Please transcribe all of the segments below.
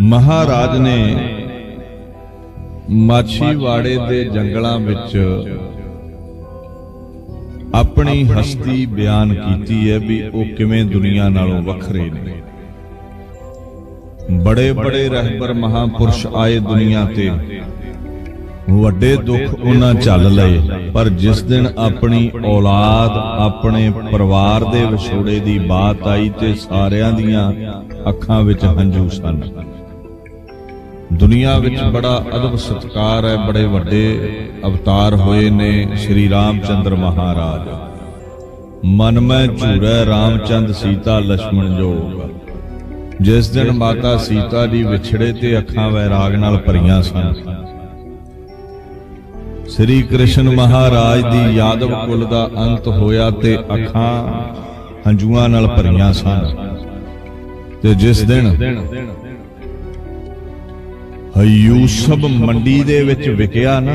ਮਹਾਰਾਜ ਨੇ ਮਾਛੀਵਾੜੇ ਦੇ ਜੰਗਲਾਂ ਵਿੱਚ ਆਪਣੀ ਹਸਤੀ ਬਿਆਨ ਕੀਤੀ ਹੈ ਵੀ ਉਹ ਕਿਵੇਂ ਦੁਨੀਆ ਨਾਲੋਂ ਵੱਖਰੇ ਨੇ। ਬੜੇ ਬੜੇ ਰਹਿਬਰ ਮਹਾਪੁਰਸ਼ ਆਏ ਦੁਨੀਆ ਤੇ। ਵੱਡੇ ਦੁੱਖ ਉਹਨਾਂ ਚੱਲ ਲਏ, ਪਰ ਜਿਸ ਦਿਨ ਆਪਣੀ ਔਲਾਦ ਆਪਣੇ ਪਰਿਵਾਰ ਦੇ ਵਿਛੋੜੇ ਦੀ ਬਾਤ ਆਈ ਤੇ ਸਾਰਿਆਂ ਦੀਆਂ ਅੱਖਾਂ ਵਿੱਚ ਹੰਝੂ ਸਨ। ਦੁਨੀਆ ਵਿੱਚ ਬੜਾ ਅਦਬ ਸਤਕਾਰ ਹੈ, ਬੜੇ ਵੱਡੇ ਅਵਤਾਰ ਹੋਏ ਨੇ ਸ੍ਰੀ ਰਾਮਚੰਦਰ ਮਹਾਰਾਜ। ਮਨ ਮੈਂ ਝੂਰੈ ਰਾਮਚੰਦ ਸੀਤਾ ਲక్ష్మణ ਜੋਗ। ਜਿਸ ਦਿਨ ਮਾਤਾ ਸੀਤਾ ਦੀ ਵਿਛੜੇ ਤੇ ਅੱਖਾਂ ਵੈਰਾਗ ਨਾਲ ਭਰੀਆਂ ਸਨ। ਸ੍ਰੀ ਕ੍ਰਿਸ਼ਨ ਮਹਾਰਾਜ ਦੀ ਯਾਦਵ ਕੁਲ ਦਾ ਅੰਤ ਹੋਇਆ ਤੇ ਅੱਖਾਂ ਹੰਝੂਆਂ ਨਾਲ ਭਰੀਆਂ ਸਨ। ਤੇ ਜਿਸ ਦਿਨ ਯੂਸਫ ਮੰਡੀ ਦੇ ਵਿੱਚ ਵਿਕਿਆ ਨਾ,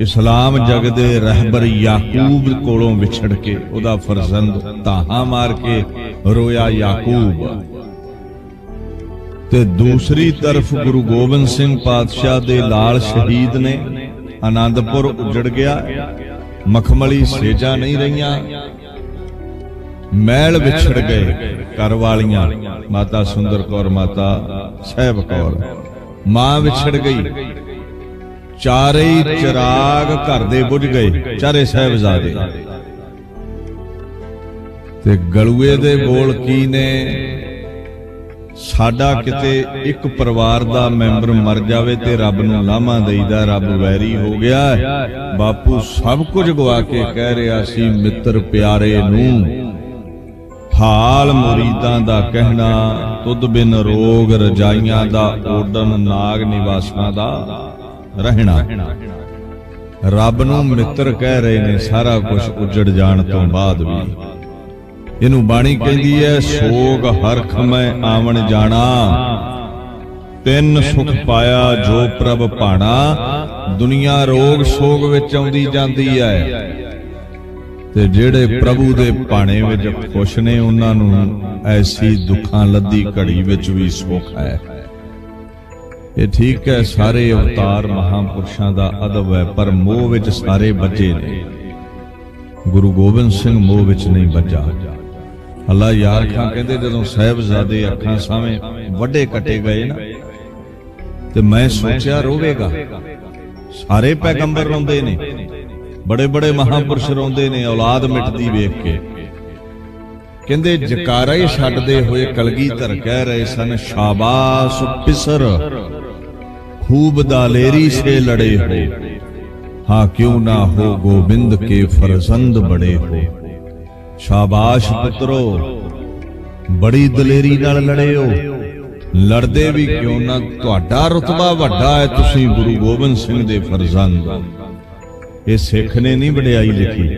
ਇਸਲਾਮ ਜਗ ਦੇ ਰਹਿਬਰ ਯਾਕੂਬ ਕੋਲੋਂ ਵਿਛੜ ਕੇ ਉਹਦਾ ਫਰਜ਼ੰਦ ਤਾਹਾ ਮਾਰ ਕੇ ਰੋਇਆ ਯਾਕੂਬ। ਤੇ ਦੂਸਰੀ ਤਰਫ ਗੁਰੂ ਗੋਬਿੰਦ ਸਿੰਘ ਪਾਤਸ਼ਾਹ ਦੇ ਲਾਲ ਸ਼ਹੀਦ ਨੇ ਆਨੰਦਪੁਰ ਉਜੜ ਗਿਆ, ਮਖਮਲੀ ਸੇਜਾਂ ਨਹੀਂ ਰਹੀਆਂ ਮਹਿਲ ਵਿਛੜ ਗਏ ਘਰ ਵਾਲੀਆਂ, ਮਾਤਾ ਸੁੰਦਰ ਕੌਰ, ਮਾਤਾ ਸਹਿਬ ਕੌਰ। ਮਾਂ ਵਿਛੜ ਗਈ। ਚਾਰੇ ਹੀ ਚਿਰਾਗ ਘਰ ਦੇ ਬੁਝ ਗਏ। ਚਾਰੇ ਸਹਿਬਜ਼ਾਦੇ। ਤੇ ਗਲੂਏ ਦੇ ਬੋਲ ਕੀ ਨੇ? ਸਾਡਾ ਕਿਤੇ ਇੱਕ ਪਰਿਵਾਰ ਦਾ ਮੈਂਬਰ ਮਰ ਜਾਵੇ ਤੇ ਰੱਬ ਨੂੰ ਲਾਮਾ ਦੇਈਦਾ ਰੱਬ ਵੈਰੀ ਹੋ ਗਿਆ। ਬਾਪੂ ਸਭ ਕੁਝ ਗਵਾ ਕੇ ਕਹਿ ਰਿਹਾ ਸੀ ਮਿੱਤਰ ਪਿਆਰੇ ਨੂੰ ਹਾਲ ਮੁਰੀਦਾਂ ਦਾ ਕਹਿਣਾ ਤੁਧ ਬਿਨ ਰੋਗ ਰਜਾਈਆਂ ਦਾ ਓਡਨ ਨਾਗ ਨਿਵਾਸਾਂ ਦਾ ਰਹਿਣਾ। ਰੱਬ ਨੂੰ ਮਿੱਤਰ ਕਹਿ ਰਹੇ ਨੇ, ਸਾਰਾ ਕੁਝ ਉਜੜ ਜਾਣ ਤੋਂ ਬਾਅਦ ਵੀ। ਇਹਨੂੰ ਬਾਣੀ ਕਹਿੰਦੀ ਹੈ, ਸੋਗ ਹਰਖ ਮੈਂ ਆਵਣ ਜਾਣਾ। ਤਿੰਨ ਸੁਖ ਪਾਇਆ ਜੋ ਪ੍ਰਭ ਪਾਣਾ ਦੁਨੀਆ ਰੋਗ ਸੋਗ ਵਿੱਚ ਆਉਂਦੀ ਜਾਂਦੀ ਹੈ। ਤੇ ਜਿਹੜੇ ਪ੍ਰਭੂ ਦੇ ਭਾਣੇ ਵਿੱਚ ਖੁਸ਼ ਨੇ, ਉਹਨਾਂ ਨੂੰ ਐਸੀ ਦੁੱਖਾਂ ਲੱਦੀ ਘੜੀ ਵਿੱਚ ਵੀ ਸੁੱਖ ਹੈ। ਇਹ ਠੀਕ ਹੈ, ਸਾਰੇ ਅਵਤਾਰ ਮਹਾਪੁਰਸ਼ਾਂ ਦਾ ਅਦਬ ਹੈ, ਪਰ ਮੋਹ ਵਿੱਚ ਸਾਰੇ ਬੱਜੇ ਨੇ। ਗੁਰੂ ਗੋਬਿੰਦ ਸਿੰਘ ਮੋਹ ਵਿੱਚ ਨਹੀਂ ਬੱਜਾ ਅੱਲਾ ਯਾਰ ਖਾਂ ਕਹਿੰਦੇ, ਜਦੋਂ ਸਹਿਬਜ਼ਾਦੇ ਅੱਖਾਂ ਸਾਹਮਣੇ ਵੱਡੇ ਕੱਟੇ ਗਏ ਨਾ, ਤੇ ਮੈਂ ਸੋਚਿਆ ਰੋਵੇਗਾ। ਸਾਰੇ ਪੈਗੰਬਰ ਰੋਂਦੇ ਨੇ। ਬੜੇ ਬੜੇ ਮਹਾਪੁਰਸ਼ ਰੋਂਦੇ ਨੇ, ਔਲਾਦ ਮਿਟਦੀ ਵੇਖ ਕੇ। ਕਹਿੰਦੇ ਜਕਾਰਾ ਹੀ ਛੱਡਦੇ ਹੋਏ ਕਲਗੀ ਧਰ ਕਹਿ ਰਹੇ ਸਨ, ਸ਼ਾਬਾਸ਼ ਪਿਸਰ, ਖੂਬ ਦਾਲੇਰੀ ਸੇ ਲੜੇ ਹੋ। ਹਾਂ, ਕਿਉਂ ਨਾ ਹੋ ਗੋਬਿੰਦ ਕੇ ਫਰਜ਼ੰਦ ਬੜੇ ਹੋ। ਸ਼ਾਬਾਸ਼ ਪੁੱਤਰੋ, ਬੜੀ ਦਲੇਰੀ ਨਾਲ ਲੜੇ ਹੋ। ਲੜਦੇ ਵੀ ਕਿਉਂ ਨਾ? ਤੁਹਾਡਾ ਰਤਬਾ ਵੱਡਾ ਹੈ, ਤੁਸੀਂ ਗੁਰੂ ਗੋਬਿੰਦ ਸਿੰਘ ਦੇ ਫਰਜ਼ੰਦ ਇਹ ਸਿੱਖ ਨੇ ਨਹੀਂ ਵਡਿਆਈ ਲਿਖੀ।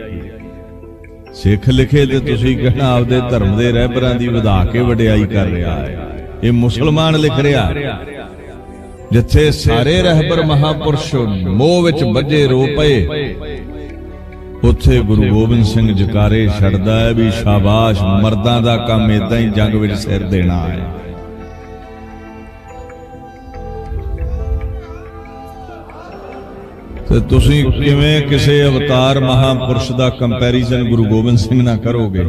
ਸਿੱਖ ਲਿਖੇ ਤੇ ਤੁਸੀਂ ਕਹਿਣਾ ਆਪਦੇ ਧਰਮ ਦੇ ਰਹਿਬਰਾਂ ਦੀ ਵਧਾ ਕੇ ਵਡਿਆਈ ਕਰ ਰਿਹਾ ਹੈ? ਇਹ ਮੁਸਲਮਾਨ ਲਿਖ ਰਿਹਾ। ਜਿੱਥੇ ਸਾਰੇ ਰਹਿਬਰ ਮਹਾਪੁਰਸ਼ ਮੋਹ ਵਿੱਚ ਵੱਜੇ ਰੋ ਪਏ, ਉੱਥੇ ਗੁਰੂ ਗੋਬਿੰਦ ਸਿੰਘ ਜਕਾਰੇ ਛੱਡਦਾ ਹੈ ਵੀ ਸ਼ਾਬਾਸ਼, ਮਰਦਾਂ ਦਾ ਕੰਮ ਇਦਾਂ ਹੀ ਜੰਗ ਵਿੱਚ ਸਿਰ ਦੇਣਾ ਹੈ। ਤੇ ਤੁਸੀਂ ਕਿਵੇਂ ਕਿਸੇ ਅਵਤਾਰ ਮਹਾਪੁਰਸ਼ ਦਾ ਕੰਪੈਰੀਜ਼ਨ ਗੁਰੂ ਗੋਬਿੰਦ ਸਿੰਘ ਨਾਲ ਕਰੋਗੇ?